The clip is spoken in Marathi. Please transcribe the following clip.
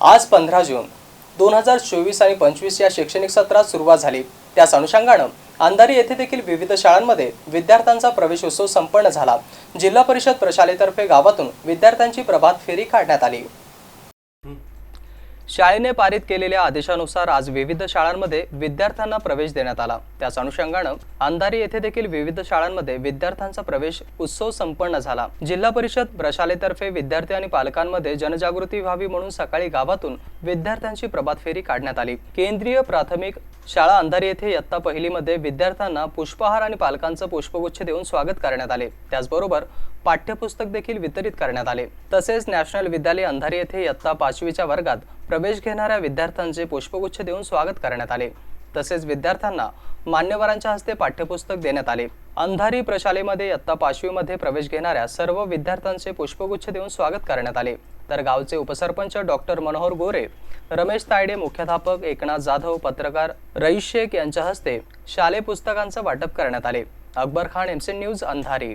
आज पंधरा जून दोन हजार चोवीस आणि पंचवीस या शैक्षणिक सत्रात सुरुवात झाली. त्याच अनुषंगानं अंधारी येथे देखील विविध शाळांमध्ये विद्यार्थ्यांचा प्रवेशोत्सव संपन्न झाला. जिल्हा परिषद प्रशालेतर्फे गावातून विद्यार्थ्यांची प्रभात फेरी काढण्यात आली. शाळेने पारित केलेल्या आदेशानुसार आज विविध शाळांमध्ये विद्यार्थ्यांना प्रवेश देण्यात आला. त्याच अनुषंगानं अंधारी येथे देखील विविध शाळांमध्ये विद्यार्थ्यांचा प्रवेश उत्सव संपन्न झाला. जिल्हा परिषद प्रशालेतर्फे विद्यार्थी आणि पालकांमध्ये जनजागृती व्हावी म्हणून सकाळी गावातून विद्यार्थ्यांची प्रभात फेरी काढण्यात आली. केंद्रीय प्राथमिक शाळा अंधारी येथे इयत्ता पहिलीमध्ये विद्यार्थ्यांना पुष्पहार आणि पालकांचं पुष्पगुच्छ देऊन स्वागत करण्यात आले. त्याचबरोबर पाठ्यपुस्तक देखील वितरित करण्यात आले. तसेच नॅशनल विद्यालय अंधारी येथे इयत्ता पाचवीच्या वर्गात प्रवेश घेणाऱ्या विद्यार्थ्यांचे पुष्पगुच्छ देऊन स्वागत करण्यात आले. तसेच विद्यार्थ्यांना मान्यवरांच्या हस्ते पाठ्यपुस्तक देण्यात आले. अंधारी प्रशालेमध्ये इयत्ता पाचवीमध्ये प्रवेश घेणाऱ्या सर्व विद्यार्थ्यांचे पुष्पगुच्छ देऊन स्वागत करण्यात आले. तर गावचे उपसरपंच डॉक्टर मनोहर गोरे रमेश तायडे मुख्याध्यापक एकनाथ जाधव पत्रकार रईस शेख यांच्या हस्ते शालेय पुस्तकांचं वाटप करण्यात आले. Akbar Khan MC news Andhari.